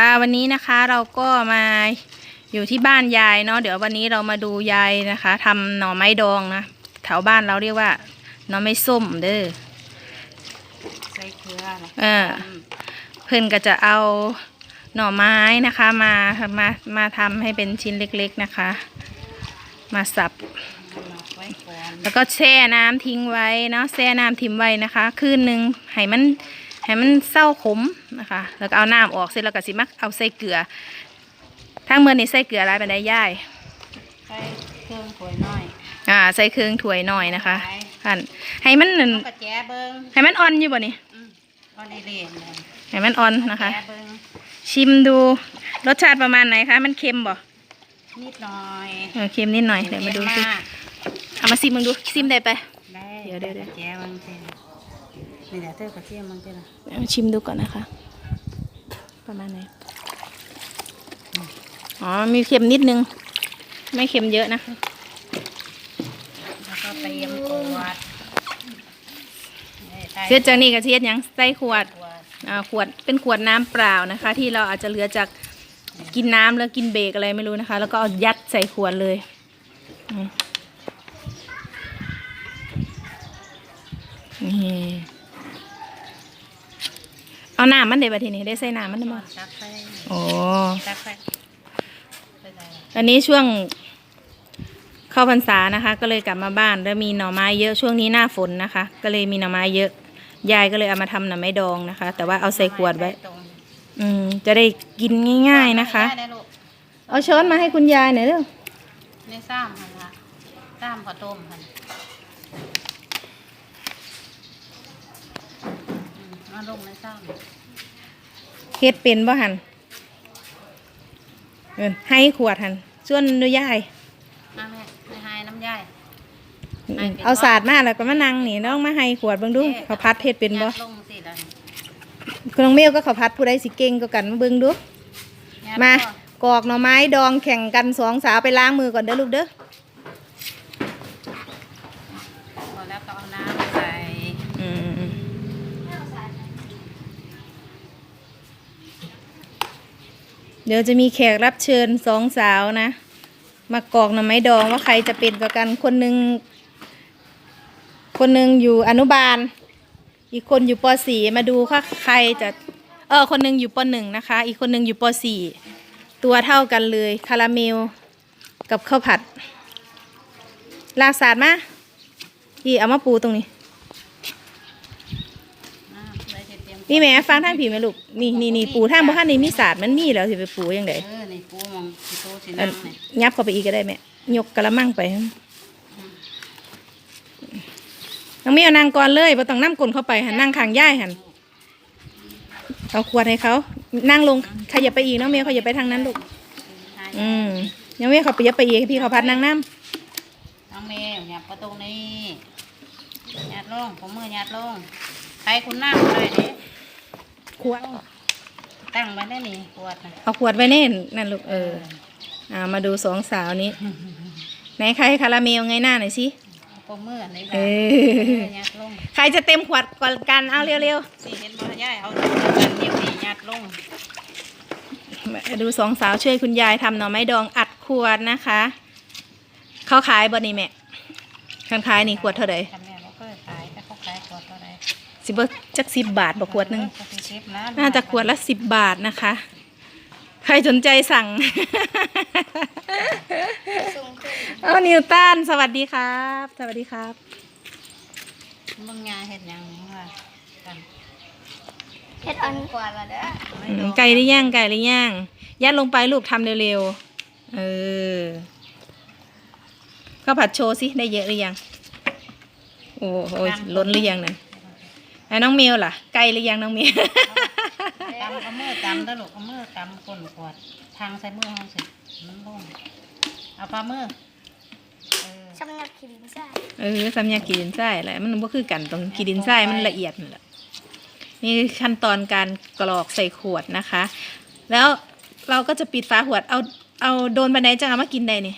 ค่ะวันนี้นะคะเราก็มาอยู่ที่บ้านยายเนาะเดี๋ยววันนี้เรามาดูยายนะคะทำหน่อไม้ดองนะแถวบ้านเราเรียกว่าหน่อไม้ส้มเด้อใส่เกลือนะเออเพื่อนก็จะเอาหน่อไม้นะคะมามามาทำให้เป็นชิ้นเล็กๆนะคะ มาสับหมักไว้ก่อนแล้วก็แช่น้ำทิ้งไว้เนาะแช่น้ำทิ้งไว้นะคะ คืนหนึ่งให้มัน ให้มันเศร้าขมนะคะ แล้วก็เอาน้ำออกเสร็จแล้วก็สิมักเอาใส่เกลือทั้งเมื่อนี้ใส่เกลืออะไรไปได้ย่ายใส่เครื่องถ้วยน้อยอ่าใส่เครื่องถ้วยหน่อยนะคะไปหั่นให้มันนั่นเอากระแจเบิ้งให้มันอ่อนอยู่บ่นี่อืมก็ได้เล่นเลยให้มันอ่อนนะคะแจเบิ้งชิมดูรสชาติประมาณไหนคะมันเค็มบ่นิดหน่อยเออเค็มนิดหน่อยเดี๋ยวมาดูสิเค็มกเอามาซิมมึงดูซิมได้ไปได้เดี๋ยวเดี๋ยวกระแจเบิ้งเต็ม นี่แหละเธอกระเทียมมันเต็มเอามาชิมดูก่อนนะคะ ประมาณไหน อ๋อ มีเค็มนิดนึง ไม่เค็มเยอะนะ แล้วก็เตรียมขวดนี่ใส่เสร็จจากนี้ก็เทียดยังใส่ขวดขวดอ่าขวดเป็นขวดน้ำเปล่านะคะ ที่เราอาจจะเหลือจากกินน้ำแล้วกินเบรกอะไรไม่รู้นะคะ แล้วก็เอายัดใส่ขวดเลยอืมนี่ เอาน้ำมันเดี๋ยวทีนี้ได้ใส่น้ำมันได้ไหมตักใส่โอ้ตักใส่ใส่ได้อันนี้ช่วงเข้าพรรษานะคะ ก็เลยกลับมาบ้านแล้วมีหน่อไม้เยอะช่วงนี้หน้าฝนนะคะ ก็เลยมีหน่อไม้เยอะยายก็เลยเอามาทำหน่อไม้ดองนะคะ แต่ว่าเอาใส่ขวดไว้ตรงอืมจะได้กินง่าย ๆนะคะได้ได้ลูกเอาช้อนมาให้คุณยายหน่อยเร็วในซ้ำหันละซ้ำข้าวต้มหัน มมาลงในซ้ำเฮ็ดเป็นบ่หันเอิ้นให้ขวดหันส่วนดูยายมาแม่ไม่ให้น้ำย่ายอืมให้เป็นบ่เอาศาสตร์มาแล้วก็มานั่งนี่น้องมาให้ขวดเบิ่งดูเขาวพัดเฮ็ดเป็นบ่ยัดลงสิล่ะคุณน้องเมลก็เขาวพัดผู้ใดสิเก่งก็กันมาเบิ่งดูยัดมาก่อนกอกหน่อไม้ดองแข่งกันสองสาวไปล้างมือก่อนเด้อลูกเด้อพอแล้วก็เอาน้ำใส่ อืม เดี๋ยวจะมีแขกรับเชิญสองสาวนะ มากอกหน่อไม้ดองว่าใครจะเป็นกับกันคนหนึ่งคนหนึ่งอยู่อนุบาล อีกคนอยู่ปสี่มาดูว่าใครจะเออคนหนึ่งอยู่ปหนึ่งนะคะ อีกคนหนึ่งอยู่ปสี่ตัวเท่ากันเลยคาราเมลกับข้าวผัด ลาสาดมาพี่เอามาปูตรงนี้ำใส่เตรียม นี่แม่ฟังทางผีไหมลูกนี่นี่นี่ปูทางบ่ทันนี่มีศาสตร์มันมีแล้วสิไปปูยังไงเออนี่ปูมองสิโตสิอันั่นงนี่ยับเข้าไปอีกก็ได้แม่ยกกระมังไปน้องมีเอานางก่อนเลยบ่ต้องนั่งกลนเข้าไปหันนั่งข้างย่ายหันเอาขวดให้เขา นั่งลงขยับไปอีกน้องเมียขยับไปทางนั้นลูกอืมน้องเมียเขาไปยับไปอีกให้พี่เขาพัดนั่งน้น้องเมย์หยับประตูนี้ยัดลงผมมือยัดลงใครคุณนั่งเลยเด้ำ ขวด ตั้งไว้ได้นี่ขวดน่ะเอาขวดไว้เน่นนั่นลูกเออ อ่า มาดูสองสาวนี้ ไหนใครคาราเมลไงหน้าหน่อยสิผมมือนี่เอแบบอยัดลงใครจะเต็มขวดก่อนกันเอาเร็วสี่เห็นบ่ย่ายเอากันนิ้วนี่ยัดลงๆมาดูสองสาวช่วยคุณยายทำหน่อไม้ดองอัดขวดนะคะ เขาขายบ่นี่แม่คันขายนี่ขวดเท่าไหร่ทำ สิบจักสิบบาทบ่ขวดหนึ่งก็สิสิบนะน่าจะขวดละสิบบาทนะคะ ใครสนใจสั่งเอานิวตันสวัสดีครับ สวัสดีครับมึงงานเฮ็ดหยังนี่ว่ากันเฮ็ดอันกว่าละเด้อไม่อืมดอกไก่หรือยังไก่หรือยังยัดลงไปลูกทำเร็วๆเออข้าวผัดโชว์สิได้เยอะหรือยัง โอ้โหล้นหรือยังนั่น ไอ้น้องเมลล่ะไก่หรือยังน้องเมลตำเอามือตำแล้วลูกเอามือตำก้นขวดทางใส่มือเฮาสิมันลงเอาปลามือเออชำนักขีดินใช่เออสำยากีดินทรายแหละมันบ่คือกันตรงกีดินทรายมันละเอียดนั่นแหละนี่คือขั้นตอนการกรอกใส่ขวดนะคะ แล้วเราก็จะปิดฝาขวดเอาเอาโดนบันไดจะเอามากินได้นี่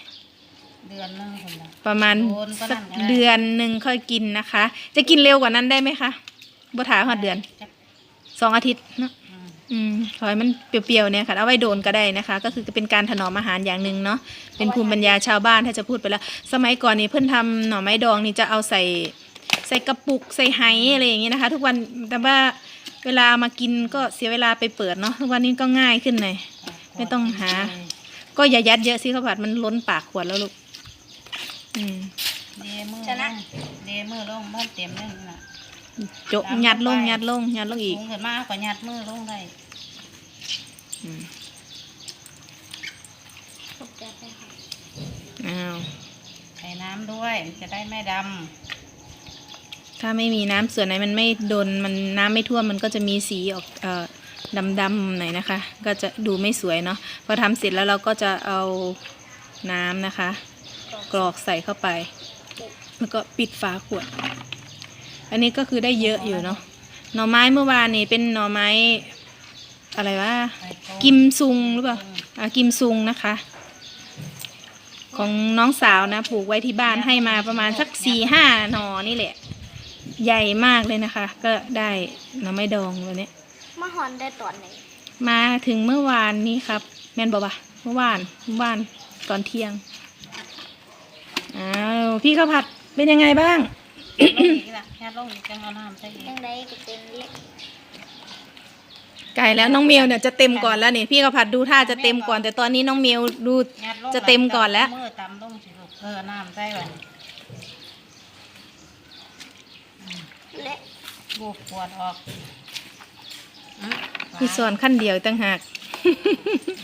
เดือนหนึงคนละประมาณโดนก็นั่นสักก็ได้เดือนหนึ่งค่อยกินนะคะ จะกินเร็วกว่านั้นได้ไหมคะ บ่ถาหอดเดือนจักสองอาทิตย์เนอะอืมอืมขอให้มันเปรี้ยวๆเนี่ยค่ะเอาไว้โดนก็ได้นะคะ ก็คือเป็นการถนอมอาหารอย่างหนึ่งเนาะเป็นภูมิปัญญาชาวบ้านถ้าจะพูดไปแล้ว สมัยก่อนนี่เพื่อนทำหน่อไม้ดองนี่จะเอาใส่ใส่กระปุกใส่ไหอะไรอย่างงี้นะคะ ทุกวันแต่ว่าเวลามากินก็เสียเวลาไปเปิดเนาะทุกวันนี้ก็ง่ายขึ้นหน่อยไม่ต้องหา ก็อย่ายัดเยอะสิข้าวผัดมันล้นปากขวดแล้วลูกอืมเดมือลงเดมือลงบ้านเต็มเลยน่ะ โจะยัดลงยัดลงยัดลงอีกลงขึ้นมาก็ยัดมือลงได้อืมถูกใจไปค่ะอ้าว ใส่น้ำด้วยมันจะได้ไม่ดถ้าไม่มีน้ำส่วนไหนมันไม่โดนมันน้ำไม่ท่วมมันก็จะมีสีออกเอ่อดำๆหน่อยนะคะ ก็จะดูไม่สวยเนาะพอทำเสร็จแล้วเราก็จะเอาน้ำนะคะ กรอกใส่เข้าไป แล้วก็ปิดฝาขวด อันนี้ก็คือได้เยอะอยู่เนาะหน่อไม้เมื่อวานนี่เป็นหน่อไม้ อะไรวะำใส่ต้กิมซุงหรือเปล่าอะกิมซุงนะคะ ของน้องสาวนะปลูกไว้ที่บ้านให้มาประมาณสักสี่ห้าหนอนี่แหละ ใหญ่มากเลยนะคะ ก็ได้หน่อไม้ดองวันนี้มะฮอนได้ตอนไหนมาถึงเมื่อวานนี้ครับ แม่นบอกว่าเมื่อวานเมื่อวานตอนเที่ยงอ้าวพี่ข้าวผัดเป็นยังไงบ้าง ลงอีกละยัดลงอีกจังเอาน้ำใส่อีกยังได้ก็เต็มเล็กไก่แล้วน้องเมียวเนี่ยจะเต็มก่อนแล้วนี่พี่ข้าวผัดดูท่าจะเต็มก่อนแต่ตอนนี้น้องเมียวดูยัดลงจะเต็มก่อนแล้ว มือตำลงสิลูกเออน้ำใส่ไว้เละบูบขวดออกอืมมีส่วนขั้นเดียวอีกตั้งหาก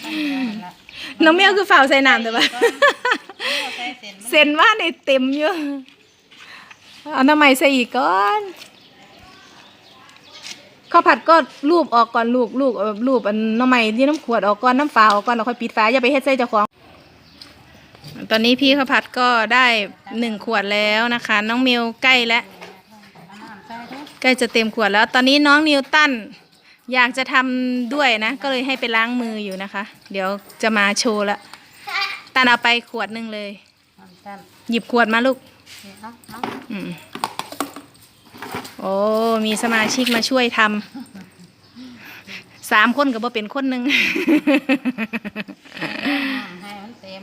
ขั้นเดียวนั่นละน้องเมียวคือฝ่าวใส่น้ำแต่ว่า เอาใส่เส้นมัน เซ็นว่าในเต็มเยอะ เอาน้ำใหม่ใส่อีกก่อนข้าวผัดก็รูปออกก่อนลูกลูกรูปอันน้ำใหม่ที่น้ำขวดออกก่อนน้ำฝาออกก่อนแล้วค่อยปิดฝาอย่าไปเฮ็ดใส่เจ้าของ ตอนนี้พี่ข้าวผัดก็ได้หนึ่งขวดแล้วนะคะ น้องมิวใกล้แล้วใกล้จะเต็มขวดแล้ว ตอนนี้น้องนิวตันอยากจะทำด้วยนะ ก็เลยให้ไปล้างมืออยู่นะคะ เดี๋ยวจะมาโชว์ละตันเอาไปขวดหนึ่งเลย หยิบขวดมาลูก อาเอาอืมโอ้ มีสมาชิกมาช่วยทำสามคนกับบ่เป็นคนหนึ่งน้ำให้มันเต็ม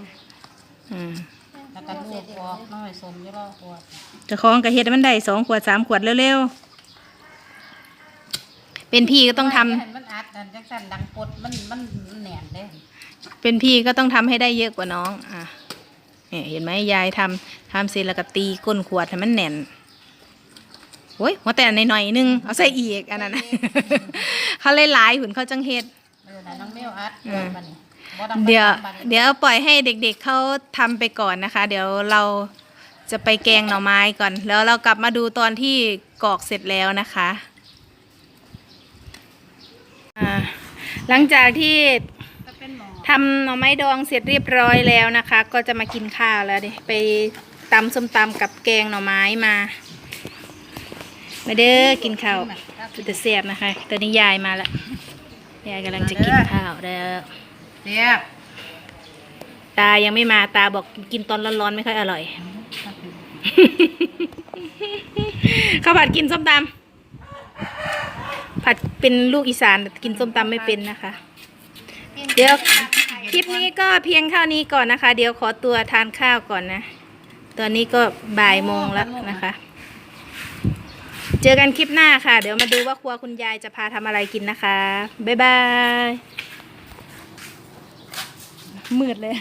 อืมแล้วก็ลูกออกน้อยสมอยู่รอขวดเจะคล้าของกระเฮ็ดให้มันได้สองขวดสามขวดเร็วๆ เป็นพี่ก็ต้องทำให้มันอัดนั่นจังสั่นดังปดมันมันมันแหนนเด้เป็นพี่ก็ต้องทำให้ได้เยอะกว่าน้อง อะ เนี่ยเห็นไหมยายทำทำเสร็จแล้วก็ตีก้นขวดให้มันแน่นโอ้ยหัวแต่ในหน่อยๆนึงเอาใส่อีกอันนั้นนะเขาเลยหลายหุ่นเขาจังเฮ็ดเออน่ะน้องเมวอัดอืมบัดนี้บ่ต้องไปเดี๋ยวทำบัดนี้เดี๋ยวปล่อยให้เด็กๆเขาทำไปก่อนนะคะ เดี๋ยวเราจะไปแกงหน่อไม้ก่อน แล้วเรากลับมาดูตอนที่กรอกเสร็จแล้วนะคะอ่าหลังจากที่ก็เป็นหมอ ทำหน่อไม้ดองเสร็จเรียบร้อยแล้วนะคะ ก็จะมากินข้าวแล้วดิไปตำส้มตำกับแกงหน่อไม้มามาเด้อกินข้าวคือจะเสียบนะคะตอนนี้ยายมาแล้วยายกำลังจะกินข้าวแล้วเสียบตายังไม่มาตาบอกกินตอนร้อนๆไม่ค่อยอร่อยข้าวผัดกินส้มตำผัดเป็นลูกอีสานแต่กินส้มตำไม่เป็นนะคะ เดี๋ยว คลิปนี้ก็เพียงเท่านี้ก่อนนะคะ เดี๋ยวขอตัวทานข้าวก่อนนะตอนนี้ก็บ่ายโมงแล้วนะคะ เจอกันคลิปหน้าค่ะ เดี๋ยวมาดูว่าครัวคุณยายจะพาทำอะไรกินนะคะ บ๊ายบายมืดเลย